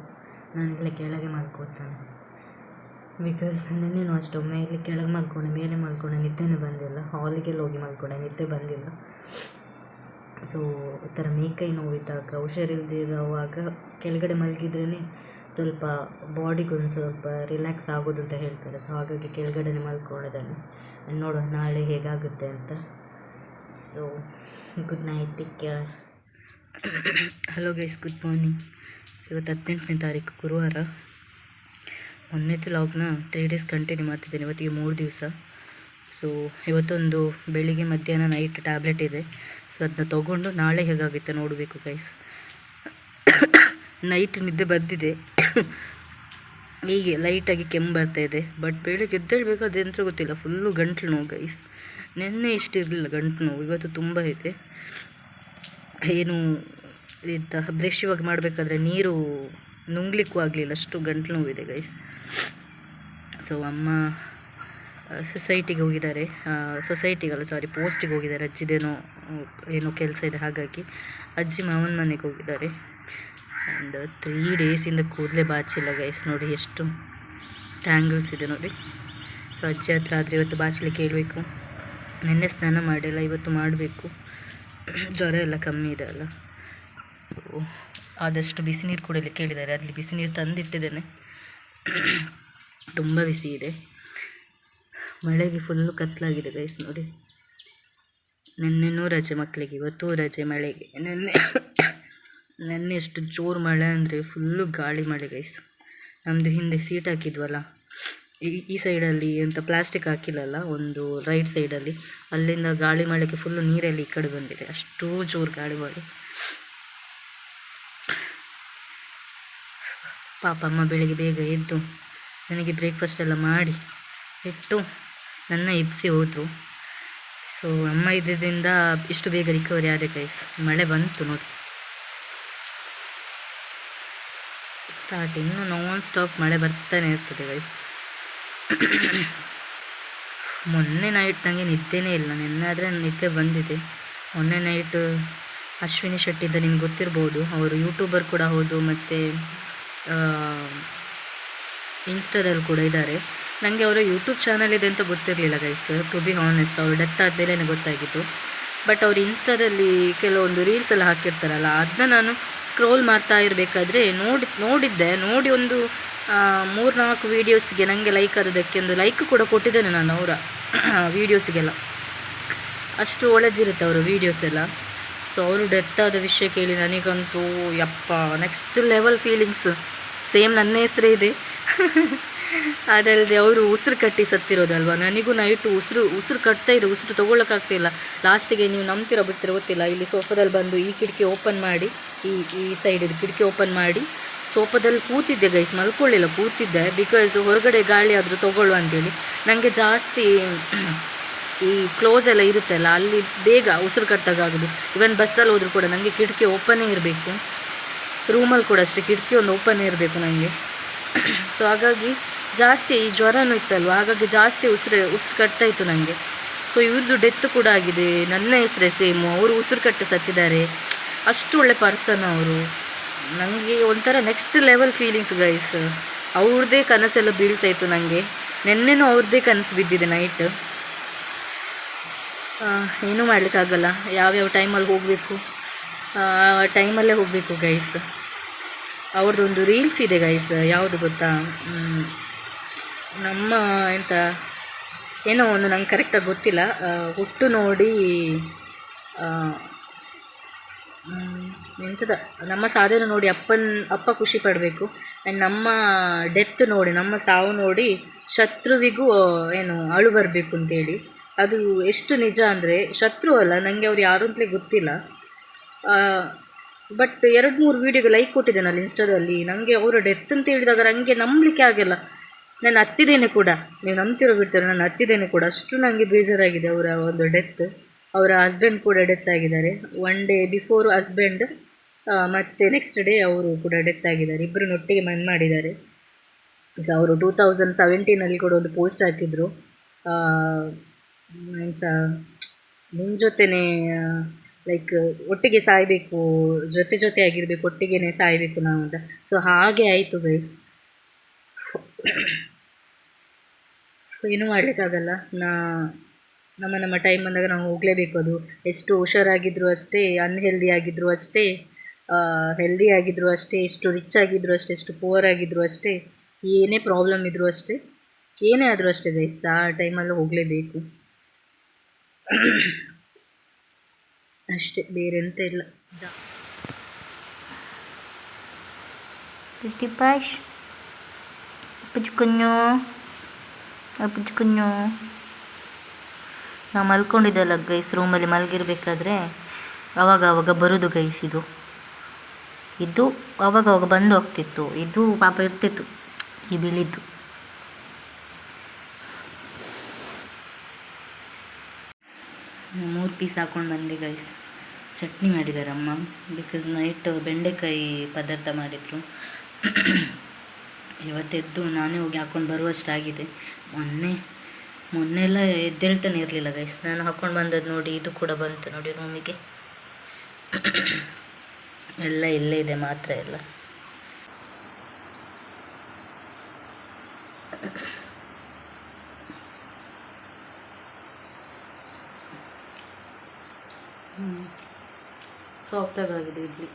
ನಾನು ಇಲ್ಲೇ ಕೆಳಗೆ ಮಲ್ಕೋತಾನೆ. ಬಿಕಾಸ್ ನಿನ್ನೆನೂ ಅಷ್ಟು ಮೇಲೆ ಕೆಳಗೆ ಮಲ್ಕೊಂಡೆ, ಮೇಲೆ ಮಲ್ಕೊಂಡೆ, ನಿದ್ದೆನೇ ಬಂದಿಲ್ಲ. ಹಾಲಿಗೆಲ್ಲ ಹೋಗಿ ಮಲ್ಕೊಂಡೆ, ನಿದ್ದೆ ಬಂದಿಲ್ಲ. ಸೊ ಥರ ಮೇಕೈ ನೋವಿದ್ದಾಗ, ಹುಷಾರಿಲ್ದಿರುವಾಗ ಕೆಳಗಡೆ ಮಲಗಿದ್ರೇ ಸ್ವಲ್ಪ ಬಾಡಿಗೊಂದು ಸ್ವಲ್ಪ ರಿಲ್ಯಾಕ್ಸ್ ಆಗೋದು ಅಂತ ಹೇಳ್ತಾರೆ. ಸೊ ಹಾಗಾಗಿ ಕೆಳಗಡೆನೆ ಮಲ್ಕೊಂಡಿದ್ದಾನೆ. ನೋಡುವ ನಾಳೆ ಹೇಗಾಗುತ್ತೆ ಅಂತ. So good night take care hello guys good morning ಇವತ್ತು ಹದಿನೆಂಟನೇ ತಾರೀಕು ಗುರುವಾರ. ಮೊನ್ನೆತ್ತು ಲಾಗ್ನ ತ್ರೀ ಡೇಸ್ ಕಂಟಿನ್ಯೂ ಮಾಡ್ತಿದ್ದೇನೆ, ಇವತ್ತಿಗೆ ಮೂರು ದಿವಸ. ಸೊ ಇವತ್ತೊಂದು ಬೆಳಿಗ್ಗೆ, ಮಧ್ಯಾಹ್ನ ನೈಟ್ ಟ್ಯಾಬ್ಲೆಟ್ ಇದೆ. ಸೊ ಅದನ್ನ ತೊಗೊಂಡು ನಾಳೆ ಹೇಗಾಗುತ್ತೆ ನೋಡಬೇಕು ಗೈಸ್ ನೈಟ್ ನಿದ್ದೆ ಬಂದಿದೆ ಹೀಗೆ ಲೈಟಾಗಿ ಕೆಮ್ಮು ಬರ್ತಾ ಇದೆ. ಬಟ್ ಬೆಳಿಗ್ಗೆ ಎದ್ದೇಳಬೇಕು ಅದೆಂತ ಗೊತ್ತಿಲ್ಲ. ಫುಲ್ಲು ಗಂಟ್ಲು ನೋವು ಗೈಸ್ ನಿನ್ನೆ ಇಷ್ಟಿರಲಿಲ್ಲ ಗಂಟ್ಲು ನೋವು. ಇವತ್ತು ತುಂಬ ಇದೆ. ಏನು ಇಂತಹ ಬ್ರಷ್ ಇವಾಗ ಮಾಡಬೇಕಾದ್ರೆ ನೀರು ನುಂಗ್ಲಿಕ್ಕೂ ಆಗಲಿಲ್ಲ, ಅಷ್ಟು ಗಂಟ್ಲು ನೋವಿದೆ ಗೈಸ್ ಸೊ ಅಮ್ಮ ಸೊಸೈಟಿಗೆ ಹೋಗಿದ್ದಾರೆ. ಸೊಸೈಟಿಗಲ್ಲ ಸಾರಿ ಪೋಸ್ಟಿಗೆ ಹೋಗಿದ್ದಾರೆ. ಅಜ್ಜಿದೇನೋ, ಏನೋ ಕೆಲಸ ಇದೆ, ಹಾಗಾಗಿ ಅಜ್ಜಿ ಮಾವನ ಮನೆಗೆ ಹೋಗಿದ್ದಾರೆ. ಆ್ಯಂಡ್ ತ್ರೀ ಡೇಸಿಂದ ಕೂದಲೇ ಬಾಚಿಲ್ಲ ಗೈಸ್ ನೋಡಿ ಎಷ್ಟು ಟ್ಯಾಂಗಲ್ಸ್ ಇದೆ ನೋಡಿ. ಸೊ ಅಜ್ಜಿ ಹತ್ರ ಆದರೆ ಇವತ್ತು ಬಾಚಲಿಕ್ಕೆ ಹೇಳಬೇಕು. ನಿನ್ನೆ ಸ್ನಾನ ಮಾಡಿಲ್ಲ, ಇವತ್ತು ಮಾಡಬೇಕು. ಜ್ವರ ಎಲ್ಲ ಕಮ್ಮಿ ಇದೆ ಅಲ್ಲ? ಆದಷ್ಟು ಬಿಸಿ ನೀರು ಕುಡಿಯಲಿಕ್ಕೆ ಹೇಳಿದ್ದಾರೆ ಅಲ್ಲಿ ಬಿಸಿ ನೀರು ತಂದಿಟ್ಟಿದ್ದೇನೆ. ತುಂಬ ಬಿಸಿ ಇದೆ. ಮಳೆಗೆ ಫುಲ್ಲು ಕತ್ಲಾಗಿದೆ ಗೈಸ್ ನೋಡಿ. ನಿನ್ನೆನೂ ರಜೆ ಮಕ್ಕಳಿಗೆ ಇವತ್ತು ರಜೆ ಮಳೆಗೆ. ನೆನ್ನೆ ನೆನ್ನೆ ಎಷ್ಟು ಜೋರು ಮಳೆ ಅಂದರೆ ಫುಲ್ಲು ಗಾಳಿ ಮಳೆ ಗೈಸ್ ನಮ್ಮದು ಹಿಂದೆ ಸೀಟ್ ಹಾಕಿದ್ವಲ್ಲ? ಈ ಸೈಡಲ್ಲಿ ಎಂಥ ಪ್ಲಾಸ್ಟಿಕ್ ಹಾಕಿಲ್ಲಲ್ಲ, ಒಂದು ರೈಟ್ ಸೈಡಲ್ಲಿ ಅಲ್ಲಿಂದ ಗಾಳಿ ಮಾಡಲಿಕ್ಕೆ ಫುಲ್ಲು ನೀರಲ್ಲಿ ಈ ಕಡೆ ಬಂದಿದೆ. ಅಷ್ಟು ಜೋರು ಗಾಳಿ ಮಳೆ ಪಾಪ ಅಮ್ಮ ಬೆಳಿಗ್ಗೆ ಬೇಗ ಎದ್ದು ನನಗೆ ಬ್ರೇಕ್ಫಾಸ್ಟ್ ಎಲ್ಲ ಮಾಡಿ ಇಟ್ಟು ನನ್ನ ಎಬ್ಸಿ ಹೋದರು. ಸೊ ಅಮ್ಮ ಇದ್ದಿದ್ದರಿಂದ ಇಷ್ಟು ಬೇಗ ರಿಕವರಿ ಆದೆ ಕೈಸ್ ಮಳೆ ಬಂತು ನೋಡಿ. ಸ್ಟಾರ್ಟಿಂಗ್ ನಾನ್ ಸ್ಟಾಪ್ ಮಳೆ ಬರ್ತಾನೆ ಇರ್ತದೆ ಗೈಸ್ ಮೊನ್ನೆ ನೈಟ್ ನನಗೆ ನಿದ್ದೆನೇ ಇಲ್ಲ. ನಿನ್ನೆ ಆದರೆ ನಿದ್ದೆ ಬಂದಿದೆ. ಮೊನ್ನೆ ನೈಟ್ ಅಶ್ವಿನಿ ಶೆಟ್ಟಿದ್ದ ನಿಮ್ಗೆ ಗೊತ್ತಿರ್ಬೋದು. ಅವರು ಯೂಟ್ಯೂಬರ್ ಕೂಡ ಹೌದು, ಮತ್ತು ಇನ್ಸ್ಟಾದಲ್ಲಿ ಕೂಡ ಇದ್ದಾರೆ. ನನಗೆ ಅವರ ಯೂಟ್ಯೂಬ್ ಚಾನಲ್ ಇದೆ ಅಂತ ಗೊತ್ತಿರಲಿಲ್ಲ ಗೈಸ್ ಟು ಬಿ ಹಾನೆಸ್ಟ್ ಅವರು ಡೆತ್ ಆದಮೇಲೆ ಗೊತ್ತಾಗಿತ್ತು ಬಟ್ ಅವ್ರು ಇನ್ಸ್ಟಾದಲ್ಲಿ ಕೆಲವೊಂದು ರೀಲ್ಸ್ ಎಲ್ಲ ಹಾಕಿರ್ತಾರಲ್ಲ ಅದನ್ನ ನಾನು ಸ್ಕ್ರೋಲ್ ಮಾಡ್ತಾ ಇರಬೇಕಾದ್ರೆ ನೋಡಿ, ನೋಡಿದ್ದೆ. ನೋಡಿ ಒಂದು ಮೂರು ನಾಲ್ಕು ವೀಡಿಯೋಸ್ಗೆ ನನಗೆ ಲೈಕ್ ಆದದಕ್ಕೆ ಒಂದು ಲೈಕ್ ಕೂಡ ಕೊಟ್ಟಿದ್ದೇನೆ ನಾನು ಅವರ ವೀಡಿಯೋಸಿಗೆಲ್ಲ ಅಷ್ಟು ಒಳ್ಳೆದಿರುತ್ತೆ ಅವರ ವೀಡಿಯೋಸ್ ಎಲ್ಲ. ಸೊ ಅವರು ಡೆತ್ ಆದ ವಿಷಯ ಕೇಳಿ ನನಗಂತೂ, ಯಪ್ಪ ನೆಕ್ಸ್ಟ್ ಲೆವೆಲ್ ಫೀಲಿಂಗ್ಸ್ ಸೇಮ್ ನನ್ನ ಹೆಸರೇ ಇದೆ. ಅದಲ್ಲದೆ ಅವರು ಉಸಿರು ಕಟ್ಟಿ ಸತ್ತಿರೋದಲ್ವ? ನನಗೂ ನೈಟು ಉಸಿರು ಉಸಿರು ಕಟ್ತಾ ಇದೆ, ಉಸಿರು ತೊಗೊಳಕ್ಕಾಗ್ತಿಲ್ಲ ಲಾಸ್ಟಿಗೆ ನೀವು ನಂಬ್ತಿರೋ ಬಿಡ್ತಿರೋ ಗೊತ್ತಿಲ್ಲ. ಇಲ್ಲಿ ಸೋಫಾದಲ್ಲಿ ಬಂದು ಈ ಕಿಟಕಿ ಓಪನ್ ಮಾಡಿ, ಈ ಈ ಸೈಡಿದು ಕಿಟಕಿ ಓಪನ್ ಮಾಡಿ ಸೋಫಾದಲ್ಲಿ ಕೂತಿದ್ದೆ ಗೈಸ್ ಮಲ್ಕೊಳ್ಳಿಲ್ಲ, ಕೂತಿದ್ದೆ. ಬಿಕಾಸ್ ಹೊರಗಡೆ ಗಾಳಿ ಆದರೂ ತೊಗೊಳ್ಳುವ ಅಂತೇಳಿ. ನನಗೆ ಜಾಸ್ತಿ ಈ ಕ್ಲೋಸ್ ಎಲ್ಲ ಇರುತ್ತಲ್ಲ, ಅಲ್ಲಿ ಬೇಗ ಉಸಿರು ಕಟ್ಟಾಗೋದು ಇವನ್ ಬಸ್ಸಲ್ಲಿ ಹೋದರೂ ಕೂಡ ನನಗೆ ಕಿಟಕಿ ಓಪನೇ ಇರಬೇಕು. ರೂಮಲ್ಲಿ ಕೂಡ ಅಷ್ಟೇ, ಕಿಟಕಿ ಒಂದು ಓಪನ್ ಇರಬೇಕು ನನಗೆ ಸೊ ಹಾಗಾಗಿ ಜಾಸ್ತಿ ಈ ಜ್ವರನೂ ಇತ್ತಲ್ವ, ಹಾಗಾಗಿ ಜಾಸ್ತಿ ಉಸಿರು ಉಸಿರು ಕಟ್ಟಾಯಿತು ನನಗೆ ಸೊ ಇವ್ರದ್ದು ಡೆತ್ ಕೂಡ ಆಗಿದೆ. ನನ್ನ ಹೆಸರೇ ಸೇಮು, ಅವರು ಉಸಿರು ಕಟ್ಟು ಸತ್ತಿದ್ದಾರೆ. ಅಷ್ಟು ಒಳ್ಳೆ ಪರ್ಸನ್ ಅವರು. ನನಗೆ ಒಂಥರ ನೆಕ್ಸ್ಟ್ ಲೆವೆಲ್ ಫೀಲಿಂಗ್ಸ್ ಗೈಸ್ ಅವ್ರದ್ದೇ ಕನಸೆಲ್ಲ ಬೀಳ್ತಾ ಇತ್ತು ನನಗೆ ನೆನ್ನೆನೂ ಅವ್ರದ್ದೇ ಕನಸು ಬಿದ್ದಿದೆ ನೈಟ್ ಏನೂ ಮಾಡಲಿಕ್ಕಾಗಲ್ಲ. ಯಾವ್ಯಾವ ಟೈಮಲ್ಲಿ ಹೋಗಬೇಕು? ಟೈಮಲ್ಲೇ ಹೋಗಬೇಕು ಗೈಸ್ ಅವ್ರದ್ದೊಂದು ರೀಲ್ಸ್ ಇದೆ ಗೈಸ್ ಯಾವುದು ಗೊತ್ತಾ? ನಮ್ಮ ಎಂತ, ಏನೋ ಒಂದು ನಂಗೆ ಕರೆಕ್ಟಾಗಿ ಗೊತ್ತಿಲ್ಲ. ಹುಟ್ಟು ನೋಡಿ ಎಂಥದ ನಮ್ಮ ಸಾಧನೆ ನೋಡಿ ಅಪ್ಪನ, ಅಪ್ಪ ಖುಷಿ ಪಡಬೇಕು. ಆ್ಯಂಡ್ ನಮ್ಮ ಡೆತ್ ನೋಡಿ, ನಮ್ಮ ಸಾವು ನೋಡಿ ಶತ್ರುವಿಗೂ ಏನು, ಅಳು ಬರಬೇಕು ಅಂತೇಳಿ. ಅದು ಎಷ್ಟು ನಿಜ ಅಂದರೆ ಶತ್ರು ಅಲ್ಲ ನನಗೆ ಅವ್ರು ಯಾರು ಅಂತಲೇ ಗೊತ್ತಿಲ್ಲ. ಬಟ್ ಎರಡು ಮೂರು ವೀಡಿಯೋಗೆ ಲೈಕ್ ಕೊಟ್ಟಿದ್ದೇನಲ್ಲ ಇನ್ಸ್ಟಾದಲ್ಲಿ ನನಗೆ ಅವರ ಡೆತ್ ಅಂತ ಹೇಳಿದಾಗ ನನಗೆ ನಂಬಲಿಕ್ಕೆ ಆಗಲ್ಲ. ನಾನು ಹತ್ತಿದ್ದೇನೆ ಕೂಡ. ನೀವು ನಂಬ್ತಿರೋ ಬಿಡ್ತೀರ, ನಾನು ಹತ್ತಿದ್ದೇನೆ ಕೂಡ. ಅಷ್ಟು ನನಗೆ ಬೇಜಾರಾಗಿದೆ ಅವರ ಒಂದು ಡೆತ್ ಅವರ ಹಸ್ಬೆಂಡ್ ಕೂಡ ಡೆತ್ ಆಗಿದ್ದಾರೆ. ಒನ್ ಡೇ ಬಿಫೋರ್ ಹಸ್ಬೆಂಡ್ ಮತ್ತು ನೆಕ್ಸ್ಟ್ ಡೇ ಅವರು ಕೂಡ ಡೆತ್ ಆಗಿದ್ದಾರೆ. ಇಬ್ಬರು ಒಟ್ಟಿಗೆ ಮನ್ ಮಾಡಿದ್ದಾರೆ. ಸೊ ಅವರು ಟೂ ತೌಸಂಡ್ ಸೆವೆಂಟೀನಲ್ಲಿ ಕೂಡ ಒಂದು ಪೋಸ್ಟ್ ಹಾಕಿದ್ರು. ಎಂತ ನಿಮ್ಮ ಜೊತೆನೇ ಲೈಕ್ ಒಟ್ಟಿಗೆ ಸಾಯಬೇಕು, ಜೊತೆ ಜೊತೆ ಆಗಿರಬೇಕು ಒಟ್ಟಿಗೆ ಸಾಯಬೇಕು ನಾವು ಅಂತ. ಸೊ ಹಾಗೆ ಆಯಿತು ಗೈಸ್ ಏನೂ ಮಾಡಲಿಕ್ಕಾಗಲ್ಲ. ನಾ ನಮ್ಮ ನಮ್ಮ ಟೈಮ್ ಬಂದಾಗ ನಾವು ಹೋಗಲೇಬೇಕು ಅದು. ಎಷ್ಟು ಹುಷಾರಾಗಿದ್ದರೂ ಅಷ್ಟೇ ಅನ್ಹೆಲ್ದಿ ಆಗಿದ್ದರೂ ಅಷ್ಟೇ ಹೆಲ್ದಿ ಆಗಿದ್ದರೂ ಅಷ್ಟೇ, ಎಷ್ಟು ರಿಚ್ ಆಗಿದ್ದರೂ ಅಷ್ಟೇ, ಎಷ್ಟು ಪುವರ್ ಆಗಿದ್ದರೂ ಅಷ್ಟೇ, ಏನೇ ಪ್ರಾಬ್ಲಮ್ ಇದ್ದರೂ ಅಷ್ಟೇ, ಏನೇ ಆದರೂ ಅಷ್ಟೇ ಗೈಸ್ ಆ ಟೈಮಲ್ಲಿ ಹೋಗಲೇಬೇಕು. ಅಷ್ಟೇ, ಬೇರೆ ಎಂತ ಇಲ್ಲ. ಜಾ. Titipas. ಅಪ್ಪುಜ್ಕುഞ്ഞು ನಾವು ಮಲ್ಕೊಂಡಿದ್ದಲ್ಲ ಗೈಸ್ ರೂಮಲ್ಲಿ ಮಲಗಿರ್ಬೇಕಾದ್ರೆ ಅವಾಗ ಅವಾಗ ಬರೋದು ಗೈಸ್ ಇದು. ಇದು ಅವಾಗ ಅವಾಗ ಬಂದು ಹೋಗ್ತಿತ್ತು. ಇದು ಪಾಪ ಇರ್ತಿತ್ತು. ಈ ಬಿಳಿದ್ದು. ಮೂರು ಪೀಸ್ ಹಾಕೊಂಡು ಬಂದೆ ಗೈಸ್. ಚಟ್ನಿ ಮಾಡಿದ್ದಾರೆ ಅಮ್ಮ. ಬಿಕಾಸ್ ನೈಟ್ ಬೆಂಡೆಕಾಯಿ ಪದಾರ್ಥ ಮಾಡಿದ್ರು. ಇವತ್ತೆದ್ದು ನಾನೇ ಹೋಗಿ ಹಾಕ್ಕೊಂಡು ಬರುವಷ್ಟಾಗಿದೆ. ಮೊನ್ನೆ ಮೊನ್ನೆ ಎಲ್ಲ ಎದ್ದೇಳ್ತಾನೆ ಇರಲಿಲ್ಲ ಗೈಸ್ ನಾನು ಹಾಕ್ಕೊಂಡು ಬಂದದ್ದು ನೋಡಿ, ಇದು ಕೂಡ ಬಂತು ನೋಡಿ ರೂಮಿಗೆ. ಎಲ್ಲ ಇಲ್ಲೇ ಇದೆ, ಮಾತ್ರ ಎಲ್ಲ. ಸಾಫ್ಟಾಗಿ ಆಗಿದೆ, ಇಡ್ಲಿ.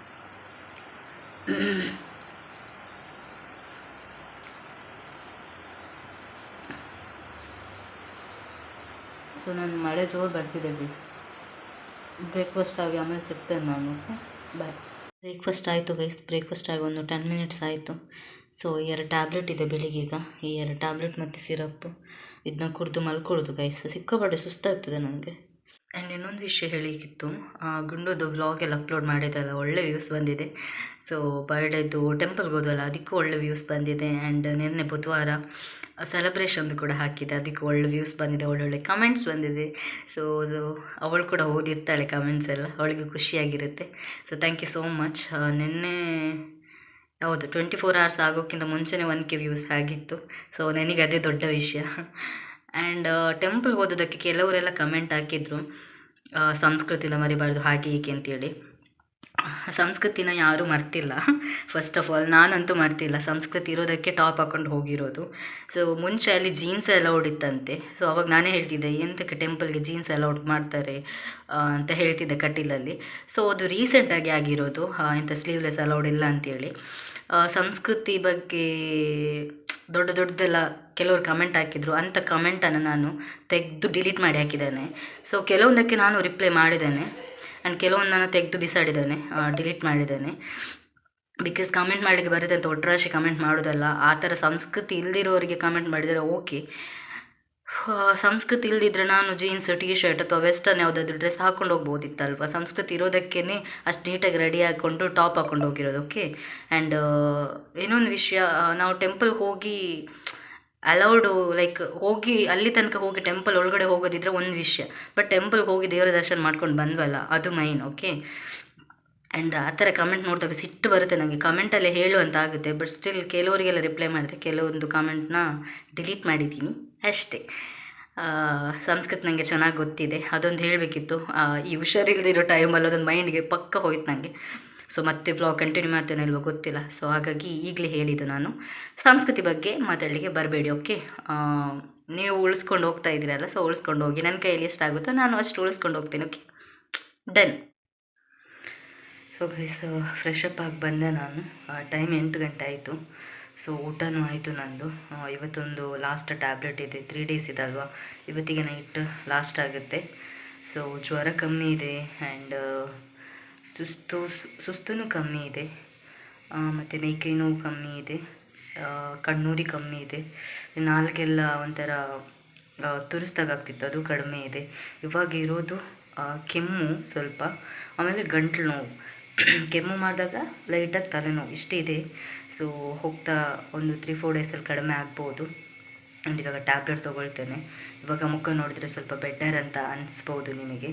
ಸೊ ನಾನು ಮಳೆ ಜೋರು ಬರ್ತಿದೆ ಬೀಸ್ ಬ್ರೇಕ್ಫಾಸ್ಟ್ ಆಗಿ ಆಮೇಲೆ ಸಿಗ್ತೇನೆ ನಾನು ಓಕೆ ಬಾಯ್ ಬ್ರೇಕ್ಫಾಸ್ಟ್ ಆಯಿತು ಗೈಸ್ ಬ್ರೇಕ್ಫಾಸ್ಟ್ ಆಗಿ ಒಂದು ಟೆನ್ ಮಿನಿಟ್ಸ್ ಆಯಿತು. ಸೊ ಎರಡು ಟ್ಯಾಬ್ಲೆಟ್ ಇದೆ ಬೆಳಿಗ್ಗೆ ಈಗ. ಈ ಎರಡು ಟ್ಯಾಬ್ಲೆಟ್ ಮತ್ತು ಸಿರಪ್ಪು ಇದನ್ನ ಕುಡಿದು ಮಲ್ಕೊಳ್ಳೋದು ಗೈಸ್ ಸಿಕ್ಕಾಪಟ್ಟೆ ಸುಸ್ತಾಗ್ತದೆ ನನಗೆ. ಆ್ಯಂಡ್ ಇನ್ನೊಂದು ವಿಷಯ ಹೇಳಿಕ್ಕಿತ್ತು ಗುಂಡುದು ವ್ಲಾಗ್ ಎಲ್ಲ ಅಪ್ಲೋಡ್ ಮಾಡಿದ್ದಲ್ಲ ಒಳ್ಳೆ ವ್ಯೂಸ್ ಬಂದಿದೆ. ಸೊ ಬರ್ಡೇದು ಟೆಂಪಲ್ಗೆ ಹೋದ್ವಲ್ಲ, ಅದಕ್ಕೂ ಒಳ್ಳೆ ವ್ಯೂಸ್ ಬಂದಿದೆ. ಆ್ಯಂಡ್ ನಿನ್ನೆ ಬುಧವಾರ ಸೆಲೆಬ್ರೇಷನ್ದು ಕೂಡ ಹಾಕಿದೆ ಅದಕ್ಕೆ ಒಳ್ಳೆ ವ್ಯೂಸ್ ಬಂದಿದೆ, ಒಳ್ಳೊಳ್ಳೆ ಕಮೆಂಟ್ಸ್ ಬಂದಿದೆ. ಸೊ ಅದು ಅವಳು ಕೂಡ ಓದಿರ್ತಾಳೆ ಕಮೆಂಟ್ಸ್ ಎಲ್ಲ, ಅವಳಿಗೆ ಖುಷಿಯಾಗಿರುತ್ತೆ. So thank you so much ನಿನ್ನೆ ಹೌದು ಟ್ವೆಂಟಿ ಫೋರ್ ಅವರ್ಸ್ ಆಗೋಕ್ಕಿಂತ ಮುಂಚೆನೇ ಒನ್ ಕೆ ವ್ಯೂಸ್ ಆಗಿತ್ತು. ಸೊ ನನಗೆ ಅದೇ ದೊಡ್ಡ ವಿಷಯ. ಆ್ಯಂಡ್ ಟೆಂಪಲ್ಗೆ ಓದೋದಕ್ಕೆ ಕೆಲವರೆಲ್ಲ ಕಮೆಂಟ್ ಹಾಕಿದ್ರು. ಸಂಸ್ಕೃತಿನ ಮರಿಬಾರ್ದು, ಹಾಗೆ ಹೀಗೆ ಅಂತೇಳಿ. ಸಂಸ್ಕೃತಿನ ಯಾರೂ ಮರ್ತಿಲ್ಲ. ಫಸ್ಟ್ ಆಫ್ ಆಲ್ ನಾನಂತೂ ಮರ್ತಿಲ್ಲ. ಸಂಸ್ಕೃತಿ ಇರೋದಕ್ಕೆ ಟಾಪ್ ಹಾಕೊಂಡು ಹೋಗಿರೋದು. ಸೊ ಮುಂಚೆ ಅಲ್ಲಿ ಜೀನ್ಸ್ ಅಲೌಡ್ ಇತ್ತಂತೆ ಸೊ ಅವಾಗ ನಾನೇ ಹೇಳ್ತಿದ್ದೆ, ಎಂತಕ್ಕೆ ಟೆಂಪಲ್ಗೆ ಜೀನ್ಸ್ ಅಲೌಡ್ ಮಾಡ್ತಾರೆ? ಅಂತ ಹೇಳ್ತಿದ್ದೆ ಕಟೀಲಲ್ಲಿ. ಸೊ ಅದು ರೀಸೆಂಟಾಗಿ ಆಗಿರೋದು. ಎಂಥ ಸ್ಲೀವ್ಲೆಸ್ ಅಲೌಡ್ ಇಲ್ಲ ಅಂತೇಳಿ. ಸಂಸ್ಕೃತಿ ಬಗ್ಗೆ ದೊಡ್ಡ ದೊಡ್ಡದೆಲ್ಲ ಕೆಲವರು ಕಮೆಂಟ್ ಹಾಕಿದ್ರು ಅಂಥ ಕಮೆಂಟನ್ನು ನಾನು ತೆಗೆದು ಡಿಲೀಟ್ ಮಾಡಿ ಹಾಕಿದ್ದೇನೆ. ಸೊ ಕೆಲವೊಂದಕ್ಕೆ ನಾನು ರಿಪ್ಲೈ ಮಾಡಿದ್ದೇನೆ ಆ್ಯಂಡ್ ಕೆಲವೊಂದನ್ನು ತೆಗೆದು ಬಿಸಾಡಿದ್ದೇನೆ ಡಿಲೀಟ್ ಮಾಡಿದ್ದೇನೆ. ಬಿಕಾಸ್ ಕಮೆಂಟ್ ಮಾಡಲಿಕ್ಕೆ ಬರುತ್ತೆ ಅಂತ ಒಟ್ಟರಾಶಿ ಕಮೆಂಟ್ ಮಾಡೋದಲ್ಲ, ಆ ಥರ ಸಂಸ್ಕೃತಿ ಇಲ್ದಿರೋರಿಗೆ ಕಮೆಂಟ್ ಮಾಡಿದರೆ ಓಕೆ ಸಂಸ್ಕೃತಿ ಇಲ್ದಿದ್ರೆ ನಾನು ಜೀನ್ಸ್ ಟಿ ಶರ್ಟ್ ಅಥವಾ ವೆಸ್ಟರ್ನ್ ಯಾವುದಾದ್ರು ಡ್ರೆಸ್ ಹಾಕೊಂಡು ಹೋಗ್ಬೋದಿತ್ತಲ್ವ? ಸಂಸ್ಕೃತಿ ಇರೋದಕ್ಕೇ ಅಷ್ಟು ನೀಟಾಗಿ ರೆಡಿ ಹಾಕ್ಕೊಂಡು ಟಾಪ್ ಹಾಕೊಂಡು ಹೋಗಿರೋದು ಓಕೆ ಆ್ಯಂಡ್ ಇನ್ನೊಂದು ವಿಷಯ ನಾವು ಟೆಂಪಲ್ಗೆ ಹೋಗಿ ಅಲೌಡು ಲೈಕ್ ಹೋಗಿ, ಅಲ್ಲಿ ತನಕ ಹೋಗಿ ಟೆಂಪಲ್ ಒಳಗಡೆ ಹೋಗೋದಿದ್ರೆ ಒಂದು ವಿಷಯ. ಬಟ್ ಟೆಂಪಲ್ಗೆ ಹೋಗಿ ದೇವರ ದರ್ಶನ ಮಾಡ್ಕೊಂಡು ಬಂದ್ವಲ್ಲ, ಅದು ಮೈನ್ ಓಕೆ ಆ್ಯಂಡ್ ಆ ಥರ ಕಮೆಂಟ್ ನೋಡಿದಾಗ ಸಿಟ್ಟು ಬರುತ್ತೆ ನನಗೆ ಕಮೆಂಟಲ್ಲೇ ಹೇಳು ಅಂತ ಆಗುತ್ತೆ ಬಟ್ ಸ್ಟಿಲ್ ಕೆಲವರಿಗೆಲ್ಲ ರಿಪ್ಲೈ ಮಾಡಿದೆ ಕೆಲವೊಂದು ಕಮೆಂಟ್ನ ಡಿಲೀಟ್ ಮಾಡಿದ್ದೀನಿ ಅಷ್ಟೇ. ಸಂಸ್ಕೃತ ನನಗೆ ಚೆನ್ನಾಗಿ ಗೊತ್ತಿದೆ. ಅದೊಂದು ಹೇಳಬೇಕಿತ್ತು. ಈ ಹುಷಾರಿಲ್ದಿರೋ ಟೈಮಲ್ಲಿ ಅದೊಂದು ಮೈಂಡ್ಗೆ ಪಕ್ಕ ಹೋಯ್ತು ನನಗೆ ಸೊ ಮತ್ತೆ ವ್ಲಾಗ್ ಕಂಟಿನ್ಯೂ ಮಾಡ್ತೇನೆ ಇಲ್ವೋ ಗೊತ್ತಿಲ್ಲ. ಸೊ ಹಾಗಾಗಿ ಈಗಲೇ ಹೇಳಿದ್ದು ನಾನು. ಸಂಸ್ಕೃತಿ ಬಗ್ಗೆ ಮಾತಾಡಲಿಕ್ಕೆ ಬರಬೇಡಿ ಓಕೆ ನೀವು ಉಳಿಸ್ಕೊಂಡು ಹೋಗ್ತಾ ಇದ್ದೀರಲ್ಲ ಸೊ ಉಳಿಸ್ಕೊಂಡು ಹೋಗಿ. ನನ್ನ ಕೈಯಲ್ಲಿ ಎಷ್ಟಾಗುತ್ತೋ ನಾನು ಅಷ್ಟು ಉಳಿಸ್ಕೊಂಡು ಹೋಗ್ತೀನಿ okay done so guys fresh up ಆಗಿ ಬಂದೆ ನಾನು. ಟೈಮ್ ಎಂಟು ಗಂಟೆ ಆಯಿತು. ಸೊ ಊಟನೂ ಆಯಿತು ನಂದು. ಇವತ್ತೊಂದು ಲಾಸ್ಟ್ ಟ್ಯಾಬ್ಲೆಟ್ ಇದೆ ತ್ರೀ ಡೇಸ್ ಇದಲ್ವಾ ಇವತ್ತಿಗೆ ನೈಟ್ ಲಾಸ್ಟ್ ಆಗುತ್ತೆ. ಸೊ ಜ್ವರ ಕಮ್ಮಿ ಇದೆ ಆ್ಯಂಡ್ ಸುಸ್ತು ಸುಸ್ತೂ ಕಮ್ಮಿ ಇದೆ. ಮತ್ತು ಮೈಕೈ ನೋವು ಕಮ್ಮಿ ಇದೆ. ಕಣ್ಣುರಿ ಕಮ್ಮಿ ಇದೆ. ನಾಲ್ಕೆಲ್ಲ ಒಂಥರ ತುರಿಸ್ದಾಗಾಗ್ತಿತ್ತು. ಅದು ಕಡಿಮೆ ಇದೆ. ಇವಾಗ ಇರೋದು ಕೆಮ್ಮು ಸ್ವಲ್ಪ. ಆಮೇಲೆ ಗಂಟ್ಲು ನೋವು. ಕೆಮ್ಮು ಮಾಡಿದಾಗ ಲೈಟಾಗಿ ತಲೆನೋವು. ಇಷ್ಟಿದೆ ಸೊ ಹೋಗ್ತಾ ಒಂದು ತ್ರೀ ಫೋರ್ ಡೇಸಲ್ಲಿ ಕಡಿಮೆ ಆಗ್ಬೋದು. ಆ್ಯಂಡ್ ಇವಾಗ ಟ್ಯಾಬ್ಲೆಟ್ ತೊಗೊಳ್ತೇನೆ. ಇವಾಗ ಮುಖ ನೋಡಿದ್ರೆ ಸ್ವಲ್ಪ ಬೆಟರ್ ಅಂತ ಅನಿಸ್ಬೋದು ನಿಮಗೆ.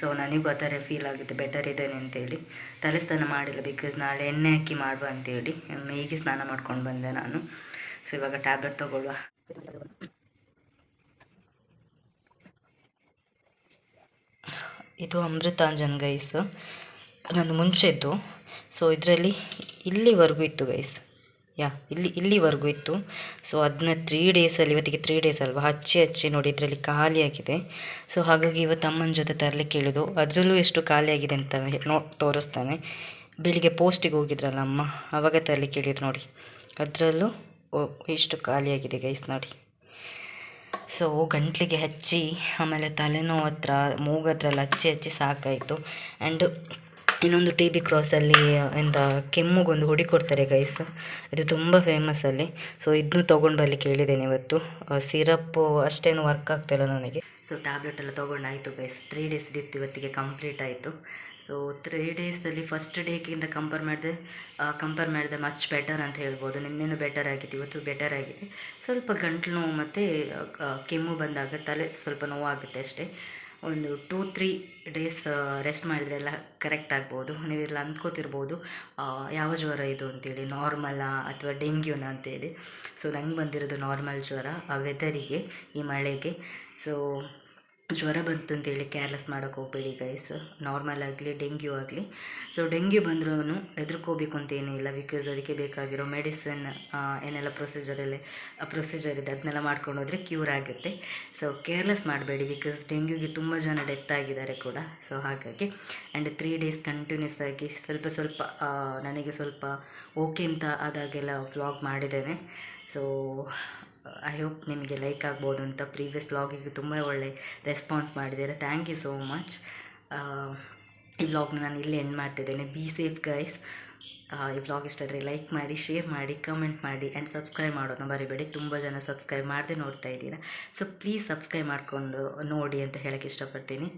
ಸೊ ನನಗೂ ಆ ಥರ ಫೀಲ್ ಆಗುತ್ತೆ. ಬೆಟರ್ ಇದ್ದೇನೆ ಅಂತೇಳಿ. ತಲೆ ಸ್ನಾನ ಮಾಡಿಲ್ಲ ಬಿಕಾಸ್ ನಾಳೆ ಎಣ್ಣೆ ಹಾಕಿ ಮಾಡುವ ಅಂತೇಳಿ. ಮೇಗೆ ಸ್ನಾನ ಮಾಡ್ಕೊಂಡು ಬಂದೆ ನಾನು. ಸೊ ಇವಾಗ ಟ್ಯಾಬ್ಲೆಟ್ ತೊಗೊಳ್ಳುವ. ಇದು ಅಮೃತಾಂಜನ್ ಗೈಸ್ ನಂದು ಮುಂಚೆದ್ದು. ಸೊ ಇದರಲ್ಲಿ ಇಲ್ಲಿವರೆಗೂ ಇತ್ತು ಗೈಸ್ ಯಾ, ಇಲ್ಲಿ, ಇಲ್ಲಿವರೆಗೂ ಇತ್ತು. ಸೊ ಅದನ್ನ ತ್ರೀ ಡೇಸಲ್ಲಿ ಇವತ್ತಿಗೆ ತ್ರೀ ಡೇಸ್ ಅಲ್ವಾ? ಹಚ್ಚಿ ಹಚ್ಚಿ ನೋಡಿ ಇದರಲ್ಲಿ ಖಾಲಿಯಾಗಿದೆ ಸೊ ಹಾಗಾಗಿ ಇವತ್ತು ಅಮ್ಮನ ಜೊತೆ ತರಲಿಕ್ಕೆ ಕೇಳಿದ್ದು ಅದರಲ್ಲೂ ಎಷ್ಟು ಖಾಲಿಯಾಗಿದೆ ಅಂತ ನೋ, ತೋರಿಸ್ತಾನೆ. ಬೆಳಿಗ್ಗೆ ಪೋಸ್ಟಿಗೆ ಹೋಗಿದ್ರಲ್ಲ ಅಮ್ಮ ಆವಾಗ ತರಲಿಕ್ಕೆ ಕೇಳಿದ್ರು ನೋಡಿ. ಅದರಲ್ಲೂ ಎಷ್ಟು ಖಾಲಿಯಾಗಿದೆ ಗೈಸ್ ನೋಡಿ. ಸೊ ಗಂಟ್ಲಿಗೆ ಹಚ್ಚಿ, ಆಮೇಲೆ ತಲೆನೋವು ಹತ್ರ ಮೂಗು ಹತ್ರ ಹಚ್ಚಿ ಹಚ್ಚಿ ಸಾಕಾಯಿತು. ಆ್ಯಂಡ್ ಇನ್ನೊಂದು ಟಿ ಬಿ ಕ್ರಾಸಲ್ಲಿ ಎಂತ ಕೆಮ್ಮುಗೊಂದು ಹುಡಿ ಕೊಡ್ತಾರೆ ಗೈಸ್ ಇದು ತುಂಬ ಫೇಮಸ್ ಅಲ್ಲಿ. ಸೊ ಇದನ್ನು ತೊಗೊಂಡು ಬರ್ಲಿಕ್ಕೆ ಹೇಳಿದ್ದೇನೆ ಇವತ್ತು. ಸಿರಪ್ಪು ಅಷ್ಟೇನು ವರ್ಕ್ ಆಗ್ತಾಯಿಲ್ಲ ನನಗೆ. ಸೊ ಟ್ಯಾಬ್ಲೆಟ್ ಎಲ್ಲ ತೊಗೊಂಡಾಯಿತು ಗೈಸ್ ತ್ರೀ ಡೇಸ್ ಇತ್ತು ಇವತ್ತಿಗೆ ಕಂಪ್ಲೀಟ್ ಆಯಿತು. ಸೊ ತ್ರೀ ಡೇಸಲ್ಲಿ ಫಸ್ಟ್ ಡೇಗಿಂತ ಕಂಪೇರ್ ಮಾಡಿದೆ ಕಂಪೇರ್ ಮಾಡಿದೆ ಮಚ್ ಬೆಟರ್ ಅಂತ ಹೇಳ್ಬೋದು. ನಿನ್ನೆನೂ ಬೆಟರ್ ಆಗಿದೆ ಇವತ್ತು ಬೆಟರ್ ಆಗಿದೆ. ಸ್ವಲ್ಪ ಗಂಟಲು ನೋವು ಮತ್ತು ಕೆಮ್ಮು ಬಂದಾಗ ತಲೆ ಸ್ವಲ್ಪ ನೋವಾಗುತ್ತೆ ಅಷ್ಟೇ. ಒಂದು ಟೂ ತ್ರೀ ಡೇಸ್ ರೆಸ್ಟ್ ಮಾಡಿದರೆ ಎಲ್ಲ ಕರೆಕ್ಟ್ ಆಗ್ಬೋದು. ನೀವೆಲ್ಲ ಅಂದ್ಕೋತಿರ್ಬೋದು ಯಾವ ಜ್ವರ ಇದು ಅಂತೇಳಿ ನಾರ್ಮಲಾ ಅಥವಾ ಡೆಂಗ್ಯೂನಾ ಅಂತೇಳಿ. ಸೊ ನಂಗೆ ಬಂದಿರೋದು ನಾರ್ಮಲ್ ಜ್ವರ, ಆ ವೆದರಿಗೆ ಈ ಮಳೆಗೆ. ಸೊ ಜ್ವರ ಬಂತು ಅಂತೇಳಿ ಕೇರ್ಲೆಸ್ ಮಾಡೋಕ್ಕೆ ಹೋಗಬೇಡಿ ಗೈಸ್ ನಾರ್ಮಲ್ ಆಗಲಿ ಡೆಂಗ್ಯೂ ಆಗಲಿ. ಸೊ ಡೆಂಗ್ಯೂ ಬಂದ್ರೂ ಎದುರ್ಕೋಬೇಕು ಅಂತ ಏನೂ ಇಲ್ಲ ಬಿಕಾಸ್ ಅದಕ್ಕೆ ಬೇಕಾಗಿರೋ ಮೆಡಿಸಿನ್ ಏನೆಲ್ಲ ಪ್ರೊಸೀಜರಲ್ಲಿ ಪ್ರೊಸೀಜರ್ ಇದೆ ಅದನ್ನೆಲ್ಲ ಮಾಡ್ಕೊಂಡು ಹೋದರೆ ಕ್ಯೂರ್ ಆಗುತ್ತೆ. ಸೊ ಕೇರ್ಲೆಸ್ ಮಾಡಬೇಡಿ ಬಿಕಾಸ್ ಡೆಂಗ್ಯೂಗೆ ತುಂಬ ಜನ ಡೆತ್ ಆಗಿದ್ದಾರೆ ಕೂಡ. ಸೊ ಹಾಗಾಗಿ ಆ್ಯಂಡ್ ತ್ರೀ ಡೇಸ್ ಕಂಟಿನ್ಯೂಸ್ ಆಗಿ ಸ್ವಲ್ಪ ಸ್ವಲ್ಪ ನನಗೆ ಸ್ವಲ್ಪ ಓಕೆ ಅಂತ ಆದಾಗೆಲ್ಲ ವ್ಲಾಗ್ ಮಾಡಿದ್ದೇನೆ. ಸೊ ಐ ಹೋಪ್ ನಿಮಗೆ ಲೈಕ್ ಆಗ್ಬೋದು ಅಂತ ಪ್ರೀವಿಯಸ್ ವ್ಲಾಗಿಗೆ ತುಂಬ ಒಳ್ಳೆ ರೆಸ್ಪಾನ್ಸ್ ಮಾಡಿದ್ದೀರಾ. ಥ್ಯಾಂಕ್ ಯು ಸೋ ಮಚ್ ಈ ವ್ಲಾಗ್ನ ನಾನು ಇಲ್ಲಿ ಎಂಡ್ ಮಾಡ್ತಿದ್ದೇನೆ. ಬಿ ಸೇಫ್ ಗೈಸ್ ಈ ವ್ಲಾಗ್ ಇಷ್ಟ ಆದರೆ ಲೈಕ್ ಮಾಡಿ ಶೇರ್ ಮಾಡಿ ಕಮೆಂಟ್ ಮಾಡಿ ಆ್ಯಂಡ್ ಸಬ್ಸ್ಕ್ರೈಬ್ ಮಾಡೋದನ್ನ ಬರೀಬೇಡಿ ತುಂಬ ಜನ ಸಬ್ಸ್ಕ್ರೈಬ್ ಮಾಡದೆ ನೋಡ್ತಾ ಇದ್ದೀರಾ. ಸೊ ಪ್ಲೀಸ್ ಸಬ್ಸ್ಕ್ರೈಬ್ ಮಾಡಿಕೊಂಡು ನೋಡಿ ಅಂತ ಹೇಳೋಕ್ಕೆ ಇಷ್ಟಪಡ್ತೀನಿ.